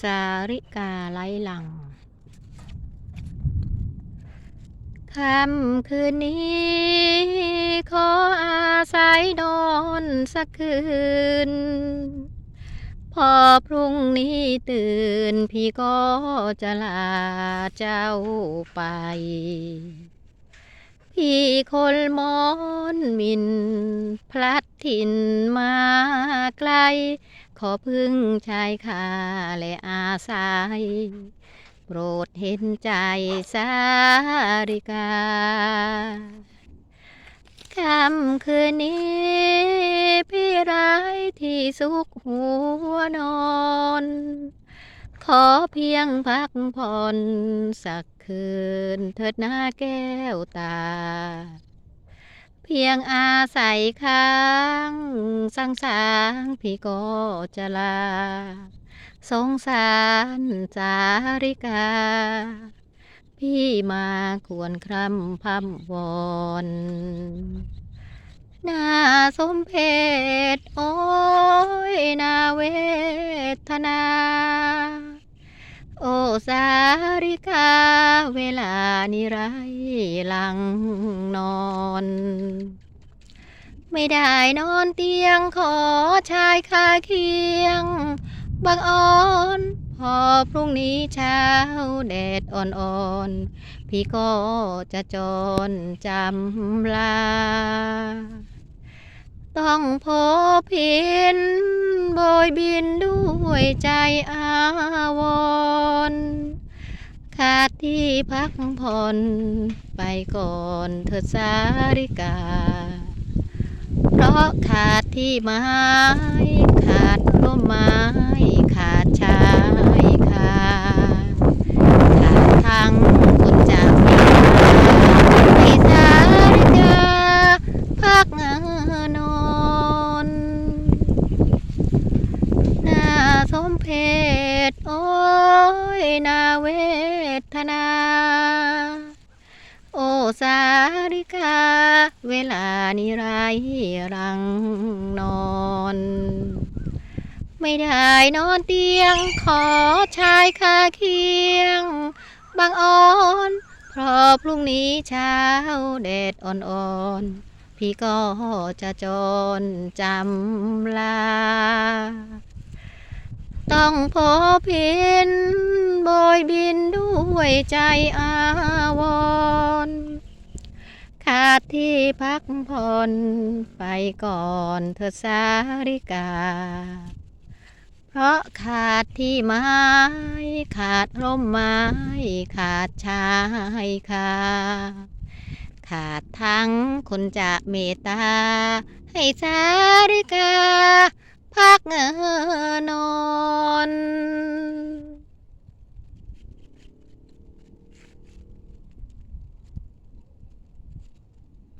สาริกาไร้หลังค่ำคืนนี้ ขออาศัยนอนสักคืน พอพรุ่งนี้ตื่นพี่ก็จะลาเจ้าไป พี่คนมอนมิน พลัดถิ่นมาไกล ขอพึ่งชายคาและอาศัยโปรดเห็นใจสาริกาค่ำคืนนี้พี่ร้ายที่สุขหัวนอน ขอเพียงพักผ่อนสักคืนเถิดหน้าแก้วตา เพียงอาศัยค้างสังสางพี่ก็จะลา สงสารสาริกา พี่มาควรคร่ำพำวอนนาสมเพชโอ้ยนาเวทนา โอสาริกาเวลานี้ไรหลัง ไม่ได้นอนเตียงขอชายคาเคียง บังอ่อน พอพรุ่งนี้เช้าแดดอ่อนๆ พี่ก็จะจรจำลา ต้องพบพินโบยบินด้วยใจอาวร ขาดที่พักผ่อนไปก่อนเถิดสาริกา เพราะขาดที่ไม้ขาดร่มไม้ ขาดชายคาขาดทั้งคนจากเมีให้สาริกา พักนอน น่าสมเพชโอ้ยนาเวทนา โอ้ สาริกา เวลานี้ไรรังนอน ไม่ได้นอนเตียง ขอชายคาเคียง บางอ่อน เพราะพรุ่งนี้เช้าแดดอ่อนๆ พี่ก็จะจรจำลา ต้องพบพินโบยบินด้วยใจอาวร ขาดที่พักผ่อนไปก่อนเธอสาริกา เพราะขาดที่ไม้ ขาดร่มไม้ ขาดชายคาขาดทั้งคนจะเมตตา ให้สาริกา พักเงอนอน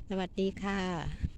สวัสดีค่ะ